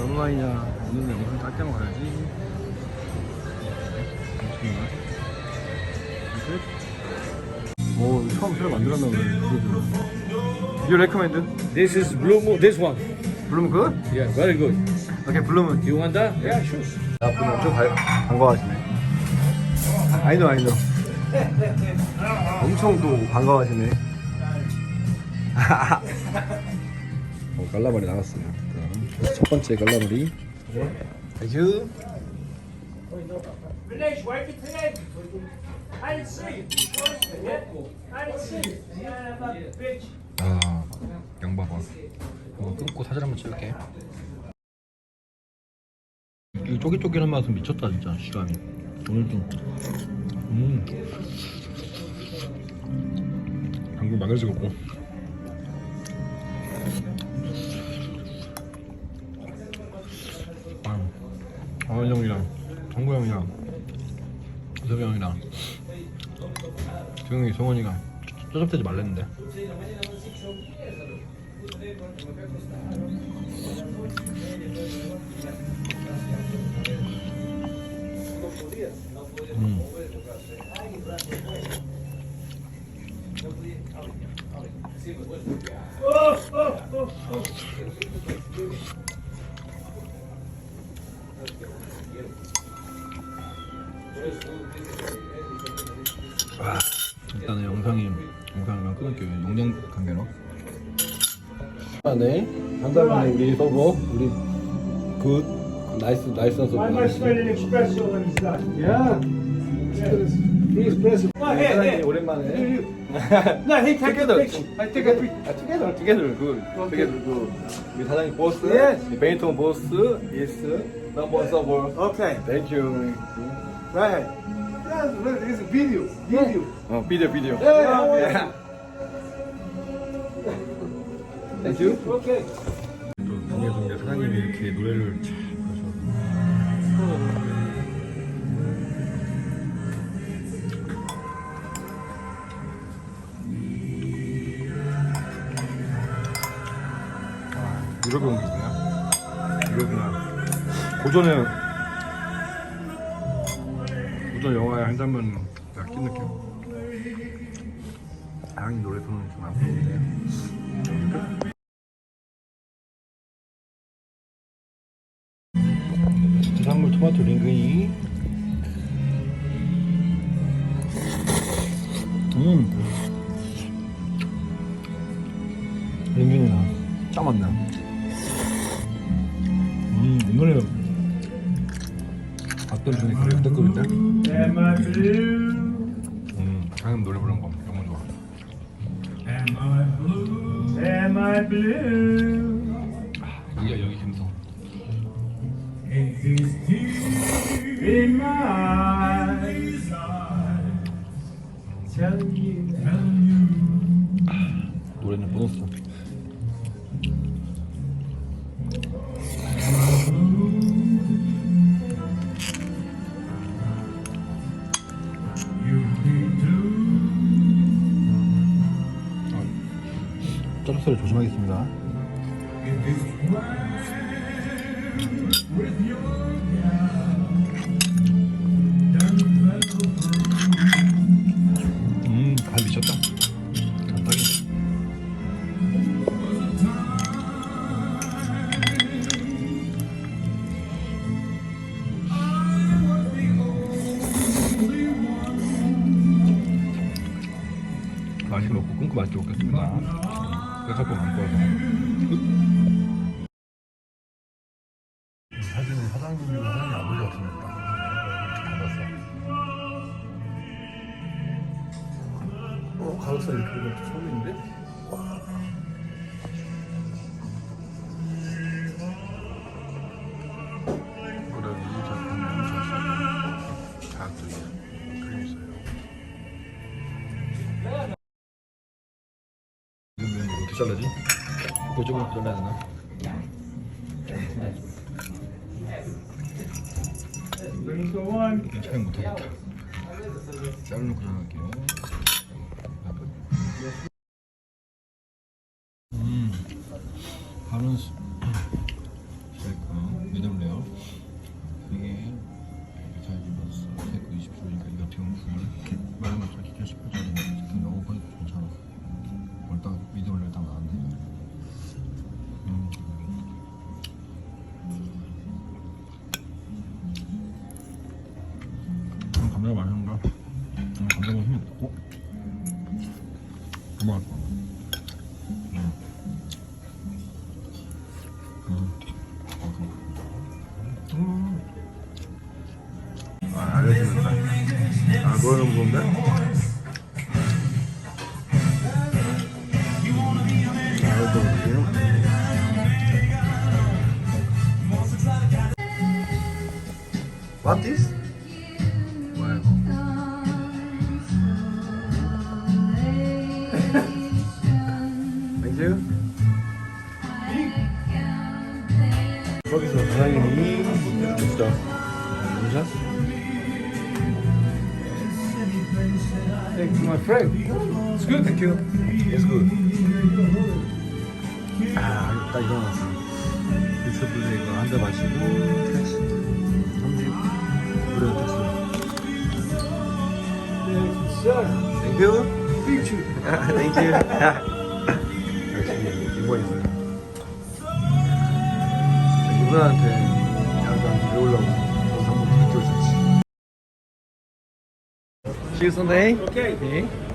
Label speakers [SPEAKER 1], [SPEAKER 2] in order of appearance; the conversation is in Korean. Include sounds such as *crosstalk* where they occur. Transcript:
[SPEAKER 1] 얼마이냐 오늘 영상 짧게만 가야지 잠시만 끝. 오 처음 새로 만들었나 보네 You recommend?
[SPEAKER 2] This is blue moon. This one.
[SPEAKER 1] 블루문 굿?
[SPEAKER 2] Yeah, very good.
[SPEAKER 1] 오케이 블루문
[SPEAKER 2] You want that? Yeah, sure.
[SPEAKER 1] 아 분이 엄청 발, 반가워하시네 아이노 아이노 엄청 또 반가워하시네 *laughs* 어, 깔라마리 나왔어요. 자, 첫 번째.
[SPEAKER 3] Yeah, I'm a bitch.
[SPEAKER 1] 아 양봐봐 이거 끊고 사진 한번 찍을게. 이 쫄깃쫄깃한 맛은 미쳤다 진짜 시감이. 오늘 좀음. 방금 망해지고 어은 형이랑 정구 형이랑 이섭이 형이랑 주영이 성원이가 쪼잡대지 말랬는데 음. 와, 일단은 영상이 영상이랑 끊을게요. 영장 관계로. 네, 한달 만에 우리 서버 우리 굿 나이스 나이스 서버.
[SPEAKER 3] I
[SPEAKER 1] 익스프레스.
[SPEAKER 3] 아, 해, 해.
[SPEAKER 1] 오랜만에.
[SPEAKER 3] No, he take a
[SPEAKER 1] together,
[SPEAKER 3] picture.
[SPEAKER 1] 아, together, 아, together, together, good, together, good. 우리 사장님 보스,
[SPEAKER 3] Yes.
[SPEAKER 1] 이 베이통 보스, is number server.
[SPEAKER 3] Okay.
[SPEAKER 1] Thank you.
[SPEAKER 3] Right. That's really, it's a video. Video.
[SPEAKER 1] 어, 비디오, 비디오.
[SPEAKER 3] Yeah.
[SPEAKER 1] Thank you.
[SPEAKER 3] Okay.
[SPEAKER 1] 또 동네 사장님이 이렇게 노래를 유럽에 온 기분이야. 유럽이나 고전에 고전 영화의 한 장면 낚인 느낌. 다행히 노래 손은 좀안 보이는데. 해산물 토마토 링근이 음 링근이나 딱 맞네 음 오늘은 어떤 중에 그래
[SPEAKER 3] blue?
[SPEAKER 1] 음 방금 노래 부른 거 너무 좋아
[SPEAKER 3] blue?
[SPEAKER 1] 여기가 여기 김성. 노래는 보너스 아, 쩌릿소리 조심하겠습니다. 맛있게 먹고 끊고 맛있게 먹겠습니다. 백합봉 안 구워서. 사진은 사장님이고 사장님 아버지 같습니다. 닮았어. 어, 가로살 이렇게 처음인데? 그 잘라지? 이거 조금 잘라야 되나?
[SPEAKER 3] One.
[SPEAKER 1] 촬영 못하겠다. 자르놓고 전화할게요. 이거 볼게요. What is? 이거? *laughs* Thank you. 거기서 사장님이 인
[SPEAKER 2] Thank you, my friend. It's good, thank you.
[SPEAKER 1] It's good. 아, 딱 일어났어. 유튜브에 이거 한잔 마시고 택시. 30. 무료 택시.
[SPEAKER 2] Thank you, sir.
[SPEAKER 1] 땡큐.
[SPEAKER 2] Picture.
[SPEAKER 1] 땡큐. 역시 이거 있어요. 이분한테 약간 배우려고 영상 한번 찍어줬지. See you Sunday.
[SPEAKER 2] Okay.
[SPEAKER 1] 네.